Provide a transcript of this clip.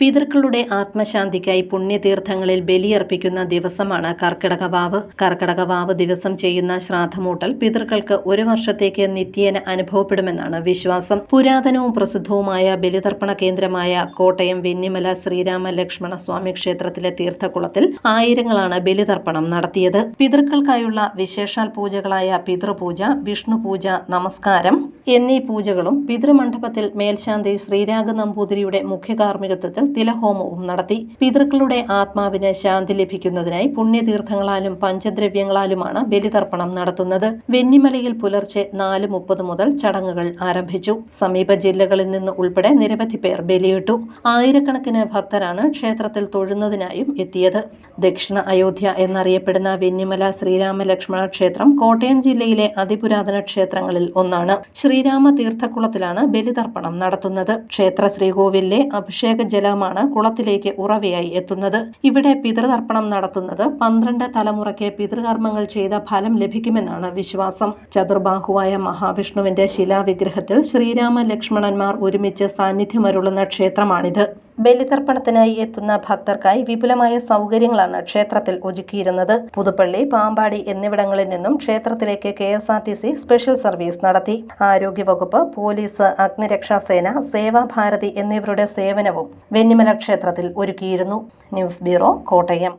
പിതൃക്കളുടെ ആത്മശാന്തിക്കായി പുണ്യതീർത്ഥങ്ങളിൽ ബലിയർപ്പിക്കുന്ന ദിവസമാണ് കർക്കിടക വാവ്. കർക്കിടക വാവ് ദിവസം ചെയ്യുന്ന ശ്രാദ്ധമൂട്ടൽ പിതൃക്കൾക്ക് ഒരു വർഷത്തേക്ക് നിത്യേന അനുഭവപ്പെടുമെന്നാണ് വിശ്വാസം. പുരാതനവും പ്രസിദ്ധവുമായ ബലിതർപ്പണ കേന്ദ്രമായ കോട്ടയം വെന്നിമല ശ്രീരാമ ലക്ഷ്മണ സ്വാമി ക്ഷേത്രത്തിലെ തീർത്ഥകുളത്തിൽ ആയിരങ്ങളാണ് ബലിതർപ്പണം നടത്തിയത്. പിതൃക്കൾക്കായുള്ള വിശേഷാൽ പൂജകളായ പിതൃപൂജ വിഷ്ണുപൂജ നമസ്കാരം എന്നീ പൂജകളും പിതൃമണ്ഡപത്തിൽ മേൽശാന്തി ശ്രീരാഗ നമ്പൂതിരിയുടെ മുഖ്യകാർമ്മികത്വത്തിൽ തിലഹോമവും നടത്തി പിതൃക്കളുടെ ആത്മാവിന് ശാന്തി ലഭിക്കുന്നതിനായി പുണ്യതീർത്ഥങ്ങളാലും പഞ്ചദ്രവ്യങ്ങളാലുമാണ് ബലിതർപ്പണം നടത്തുന്നത്. വെന്നിമലയിൽ പുലർച്ചെ നാല് മുപ്പത് മുതൽ ചടങ്ങുകൾ ആരംഭിച്ചു. സമീപ ജില്ലകളിൽ നിന്ന് ഉൾപ്പെടെ നിരവധി പേർ ബലിയിട്ടു. ആയിരക്കണക്കിന് ഭക്തരാണ് ക്ഷേത്രത്തിൽ തൊഴുന്നതിനായും എത്തിയത്. ദക്ഷിണ അയോധ്യ എന്നറിയപ്പെടുന്ന വെന്നിമല ശ്രീരാമ ലക്ഷ്മണ ക്ഷേത്രം കോട്ടയം ജില്ലയിലെ അതിപുരാതന ക്ഷേത്രങ്ങളിൽ ഒന്നാണ്. ശ്രീരാമ തീർത്ഥക്കുളത്തിലാണ് ബലിതർപ്പണം നടത്തുന്നത്. ക്ഷേത്ര ശ്രീകോവിലിലെ അഭിഷേക ജലമാണ് കുളത്തിലേക്ക് ഉറവയായി എത്തുന്നത്. ഇവിടെ പിതൃതർപ്പണം നടത്തുന്നത് പന്ത്രണ്ട് തലമുറയ്ക്ക് പിതൃകർമ്മങ്ങൾ ചെയ്ത ഫലം ലഭിക്കുമെന്നാണ് വിശ്വാസം. ചതുർബാഹുവായ മഹാവിഷ്ണുവിന്റെ ശിലാവിഗ്രഹത്തിൽ ശ്രീരാമ ലക്ഷ്മണന്മാർ ഒരുമിച്ച് സാന്നിധ്യമരുളുന്ന ക്ഷേത്രമാണിത്. ബലിതർപ്പണത്തിനായി എത്തുന്ന ഭക്തർക്കായി വിപുലമായ സൗകര്യങ്ങളാണ് ക്ഷേത്രത്തിൽ ഒരുക്കിയിരുന്നത് പുതുപ്പള്ളി പാമ്പാടി എന്നിവിടങ്ങളിൽ നിന്നും ക്ഷേത്രത്തിലേക്ക് K S R T C special service നടത്തി. ആരോഗ്യവകുപ്പ് പോലീസ് അഗ്നിരക്ഷാസേന സേവാഭാരതി എന്നിവരുടെ സേവനവും വെന്നിമല ക്ഷേത്രത്തിൽ ഒരുക്കിയിരുന്നു. News bureau Kottayam.